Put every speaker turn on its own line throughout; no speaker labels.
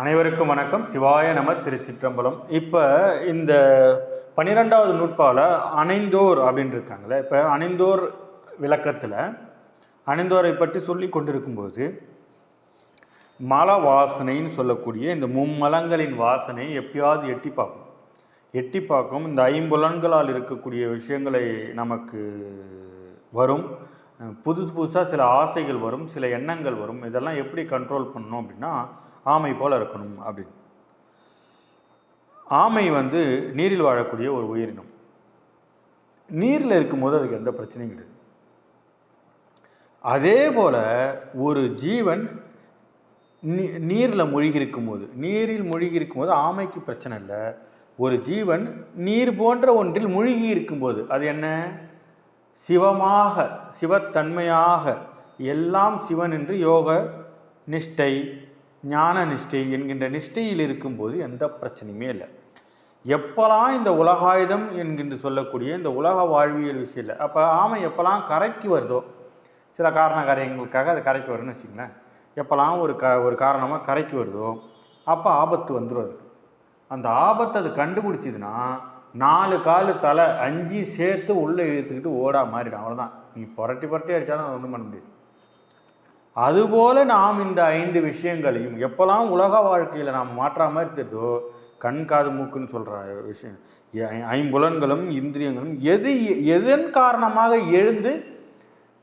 அனைவருக்கும் வணக்கம். சிவாய நம திருச்சிற்றம்பலம். இப்போ இந்த பன்னிரெண்டாவது நூற்பால அணைந்தோர் அப்படின்னு இருக்காங்களே இப்போ அணைந்தோர் விளக்கத்தில் அணைந்தோரை பற்றி சொல்லி கொண்டிருக்கும்போது மல வாசனைன்னு சொல்லக்கூடிய இந்த மும்மலங்களின் வாசனை எப்பயாவது எட்டி பார்க்கும். எட்டி பார்க்கும் இந்த ஐம்புலன்களால் இருக்கக்கூடிய விஷயங்களை நமக்கு வரும். புதுசு புதுசாக சில ஆசைகள் வரும் சில எண்ணங்கள் வரும். இதெல்லாம் எப்படி கண்ட்ரோல் பண்ணணும் அப்படின்னா ஆமை போல இருக்கணும் அப்படின்னு. ஆமை வந்து நீரில் வாழக்கூடிய ஒரு உயிரினம். நீரில் இருக்கும்போது அதுக்கு எந்த பிரச்சனையும் கிடையாது. அதே போல் ஒரு ஜீவன் நீ நீரில் மூழ்கி இருக்கும்போது நீரில் மூழ்கி இருக்கும்போது ஆமைக்கு பிரச்சனை இல்லை. ஒரு ஜீவன் நீர் போன்ற ஒன்றில் மூழ்கி இருக்கும்போது அது என்ன? சிவமாக சிவத்தன்மையாக எல்லாம் சிவன் என்று யோக நிஷ்டை ஞான நிஷ்டை என்கின்ற நிஷ்டையில் இருக்கும்போது எந்த பிரச்சனையுமே இல்லை. எப்போல்லாம் இந்த உலகாயுதம் என்கின்ற சொல்லக்கூடிய இந்த உலக வாழ்வியல் விஷயம் இல்லை. அப்போ ஆமை எப்போல்லாம் கரைக்கு வருதோ சில காரண காரியங்களுக்காக அது கரைக்கு வரும்னு வச்சுங்களேன் எப்போல்லாம் ஒரு க ஒரு காரணமாக கரைக்கு வருதோ அப்போ ஆபத்து வந்துடும் அந்த ஆபத்தை அது கண்டுபிடிச்சிதுன்னா நாலு கால் தலை அஞ்சு சேர்த்து உள்ளே இழுத்துக்கிட்டு ஓடா மாறிடும். அவ்வளோதான் நீ புரட்டி புரட்டி அடித்தாலும் ஒன்றும் பண்ண முடியாது. அதுபோல நாம் இந்த ஐந்து விஷயங்களையும் எப்போல்லாம் உலக வாழ்க்கையில் நாம் மாற்றா மாதிரி தெரியுதோ கண் காது மூக்குன்னு சொல்கிற விஷயம் ஐம்புலன்களும் இந்திரியங்களும் எது எதன் காரணமாக எழுந்து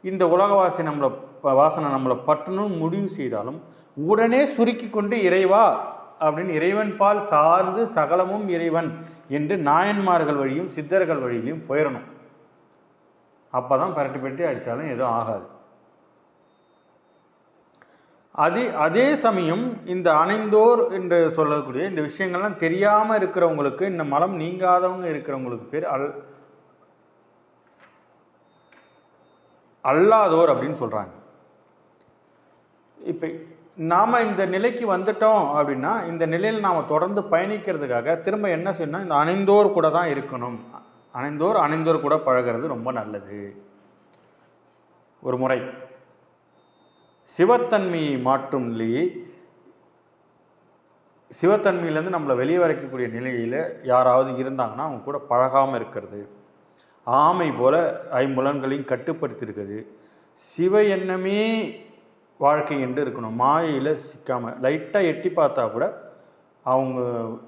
இந்த உலக வாசி நம்மளை வாசனை நம்மளை பட்டணும் முடிவு செய்தாலும் உடனே சுருக்கி கொண்டு இறைவா அப்படின்னு இறைவன் பால் சார்ந்து சகலமும் இறைவன் என்று நாயன்மார்கள் வழியும் சித்தர்கள் வழியிலையும் போயிடணும் அப்பதான் பரட்டி பரட்டி அடித்தாலும் எதுவும் ஆகாது. அதே அதே சமயம் இந்த அணைந்தோர் என்று சொல்லக்கூடிய இந்த விஷயங்கள்லாம் தெரியாமல் இருக்கிறவங்களுக்கு இந்த மலம் நீங்காதவங்க இருக்கிறவங்களுக்கு பேர் அல் அல்லாதோர் அப்படின்னு சொல்கிறாங்க இப்போ நாம் இந்த நிலைக்கு வந்துட்டோம் அப்படின்னா இந்த நிலையில் நாம் தொடர்ந்து பயணிக்கிறதுக்காக திரும்ப என்ன செய்யணும் இந்த அணைந்தோர் கூட தான் இருக்கணும். அணைந்தோர் அணைந்தோர் கூட பழகிறது ரொம்ப நல்லது. ஒரு முறை சிவத்தன்மையை மாற்றும் நிலையை சிவத்தன்மையிலேருந்து நம்மளை வெளியே வரைக்கக்கூடிய நிலையில் யாராவது இருந்தாங்கன்னா அவங்க கூட பழகாமல் இருக்கிறது. ஆமை போல ஐம்புலன்களையும் கட்டுப்படுத்தியிருக்குது சிவ எண்ணமே வாழ்க்கை என்று இருக்கணும். மாயையில் சிக்காமல் லைட்டாக எட்டி பார்த்தா கூட அவங்க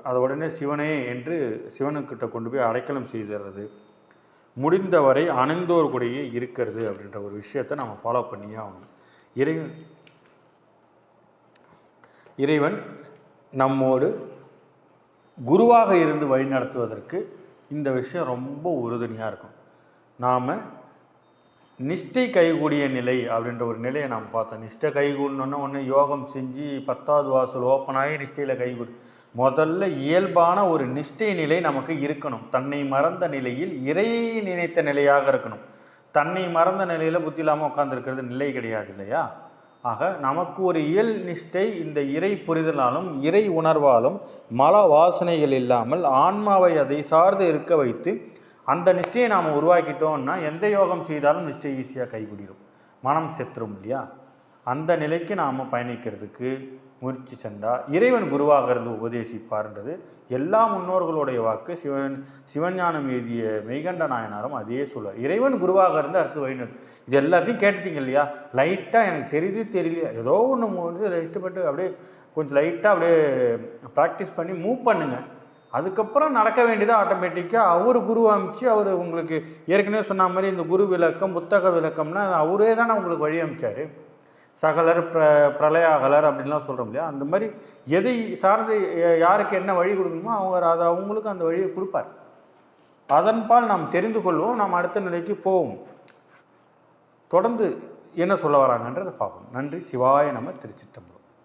அதை உடனே சிவனே என்று சிவனுக்கிட்ட கொண்டு போய் அடைக்கலம் செய்துறது முடிந்தவரை அணைந்தோர் கூடயே இருக்கிறது அப்படின்ற ஒரு விஷயத்தை நம்ம ஃபாலோ பண்ணியே ஆகணும். இறைவன் இறைவன் நம்மோடு குருவாக இருந்து வழிநடத்துவதற்கு இந்த விஷயம் ரொம்ப உறுதுணையாக இருக்கும். நாம் நிஷ்டை கைகூடிய நிலை அப்படின்ற ஒரு நிலையை நாம் பார்த்தோம். நிஷ்டை கைகூடணுன்னா ஒன்று யோகம் செஞ்சு பத்தாவது வாசல் ஓப்பன் ஆகி நிஷ்டையில் கைகூடு முதல்ல இயல்பான ஒரு நிஷ்டை நிலை நமக்கு இருக்கணும். தன்னை மறந்த நிலையில் இறையை நினைத்த நிலையாக இருக்கணும். தன்னை மறந்த நிலையில் புத்தி இல்லாமல் உட்காந்துருக்கிறது நிலை கிடையாது இல்லையா? ஆக நமக்கு ஒரு இயல் நிஷ்டை இந்த இறை புரிதலாலும் இறை உணர்வாலும் மல வாசனைகள் இல்லாமல் ஆன்மாவை அதை சார்ந்து இருக்க வைத்து அந்த நிஷ்டையை நாம் உருவாக்கிட்டோம்னா எந்த யோகம் செய்தாலும் நிஷ்டை ஈஸியாக கைகூடிடும் மனம் செத்துரும் இல்லையா? அந்த நிலைக்கு நாம் பயணிக்கிறதுக்கு முயற்சி சென்றா இறைவன் குருவாக இருந்து உபதேசிப்பார்ன்றது எல்லா முன்னோர்களுடைய வாக்கு. சிவன் சிவஞானம் எழுதிய மெய்கண்ட நாயனாரும் அதே சொல்லுவார் இறைவன் குருவாக இருந்து அடுத்து வழிநடத்து இது எல்லாத்தையும் கேட்டுட்டீங்க இல்லையா? லைட்டாக எனக்கு தெரியுது தெரியலையா ஏதோ ஒன்று வந்து இஷ்டப்பட்டு அப்படியே கொஞ்சம் லைட்டாக அப்படியே ப்ராக்டிஸ் பண்ணி மூவ் பண்ணுங்கள் அதுக்கப்புறம் நடக்க வேண்டியது ஆட்டோமேட்டிக்காக அவர் குரு அமைச்சு அவர் உங்களுக்கு ஏற்கனவே சொன்ன மாதிரி இந்த குரு விளக்கம் புத்தக விளக்கம்னா அவரே தானே உங்களுக்கு வழி அமைச்சார். சகலர் பிர பிரளயாகலர் அப்படின்லாம் சொல்கிறோம் இல்லையா? அந்த மாதிரி எதை சார்ந்து யாருக்கு என்ன வழி கொடுக்கணுமோ அவங்க அதை அவங்களுக்கு அந்த வழியை கொடுப்பார். அதன்பால் நாம் தெரிந்து கொள்வோம் நாம் அடுத்த நிலைக்கு போவோம். தொடர்ந்து என்ன சொல்ல வராங்கன்றதை பார்ப்போம். நன்றி. சிவாய நம்ம திருச்சிட்டம்பலம்